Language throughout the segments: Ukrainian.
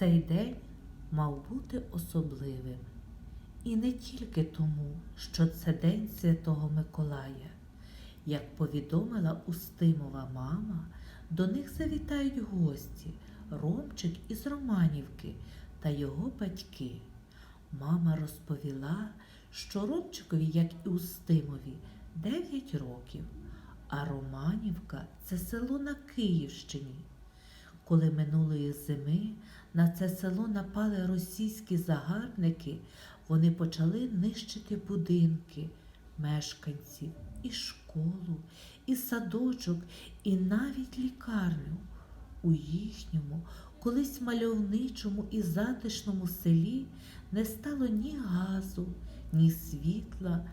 Цей день мав бути особливим. І не тільки тому, що це День Святого Миколая. Як повідомила Устимова мама, до них завітають гості Ромчик із Романівки та його батьки. Мама розповіла, що Ромчикові, як і Устимові, 9 років, а Романівка це село на Київщині. Коли минулої зими на це село напали російські загарбники, вони почали нищити будинки, мешканців, і школу, і садочок, і навіть лікарню. У їхньому, колись мальовничому і затишному селі не стало ні газу, ні світла,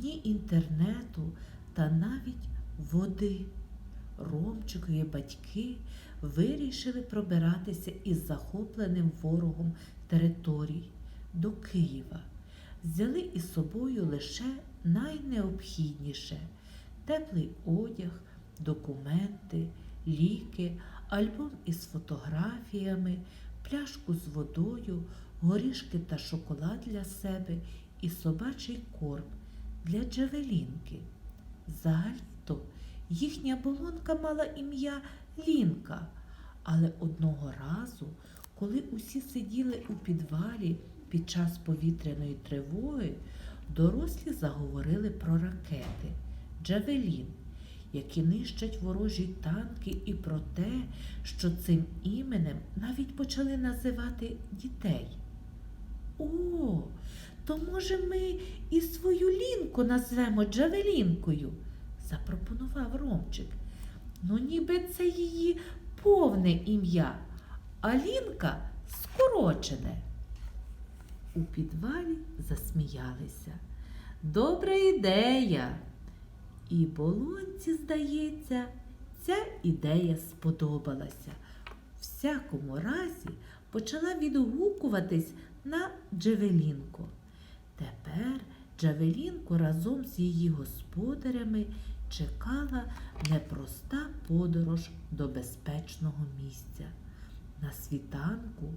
ні інтернету та навіть води. Ромчикові батьки вирішили пробиратися із захопленим ворогом територій до Києва. Взяли із собою лише найнеобхідніше теплий одяг, документи, ліки, альбом із фотографіями, пляшку з водою, горішки та шоколад для себе і собачий корм для Джавелінки. Взагалі-то їхня болонка мала ім'я Лінка, але одного разу, коли усі сиділи у підвалі під час повітряної тривоги, дорослі заговорили про ракети Джавелін, які нищать ворожі танки, і про те, що цим іменем навіть почали називати дітей. О, то може ми і свою лінку назвемо Джавелінкою, запропонував Ромчик. Ну, ніби це її повне ім'я, а лінка скорочене. У підвалі засміялися. Добра ідея. І болонці, здається, ця ідея сподобалася. Всякому разі почала відгукуватись на Джавелінку. Тепер Джавелінку разом з її господарями чекала непроста подорож до безпечного місця. На світанку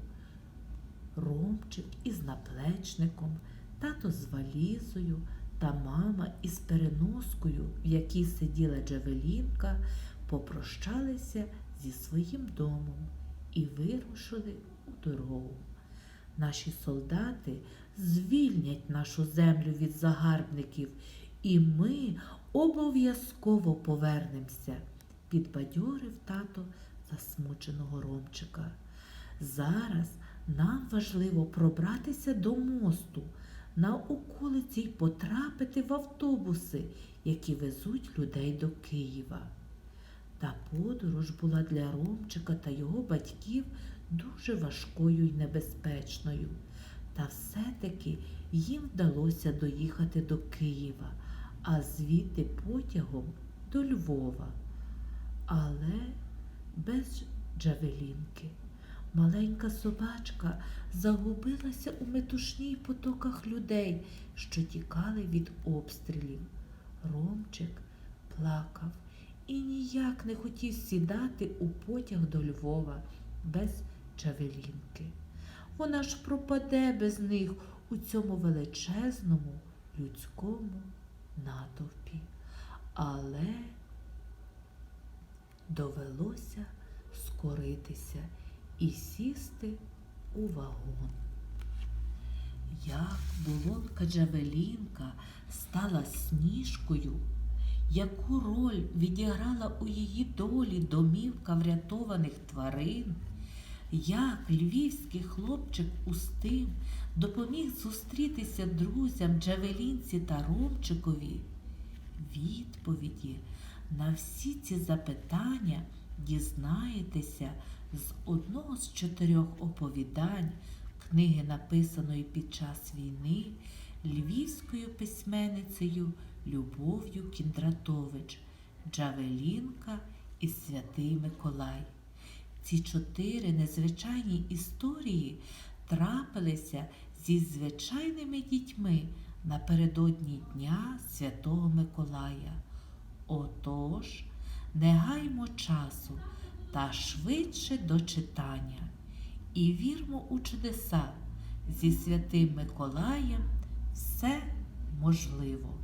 Ромчик із наплечником, тато з валізою та мама із переноскою, в якій сиділа Джавелінка, попрощалися зі своїм домом і вирушили у дорогу. Наші солдати звільнять нашу землю від загарбників, і ми обов'язково повернемося, підбадьорив тато засмученого Ромчика. Зараз нам важливо пробратися до мосту на околиці й потрапити в автобуси, які везуть людей до Києва. Та подорож була для Ромчика та його батьків дуже важкою й небезпечною. Та все-таки їм вдалося доїхати до Києва, а звідти потягом до Львова. Але без Джавелінки. Маленька собачка загубилася у метушній потоках людей, що тікали від обстрілів. Ромчик плакав і ніяк не хотів сідати у потяг до Львова без Джавелінки. Вона ж пропаде без них у цьому величезному людському натовпі. Але довелося скоритися і сісти у вагон. Як болонка Джавелінка стала сніжкою, яку роль відіграла у її долі домівка врятованих тварин, як львівський хлопчик Устим допоміг зустрітися друзям Джавелінці та Ромчикові, відповіді на всі ці запитання дізнаєтеся з одного з чотирьох оповідань книги, написаної під час війни львівською письменницею Любов'ю Кіндратович Джавелінка і Святий Миколай. Ці чотири незвичайні історії трапилися зі звичайними дітьми напередодні Дня Святого Миколая. Отож, не гаймо часу та швидше до читання. і вірмо у чудеса. Зі святим Миколаєм все можливо.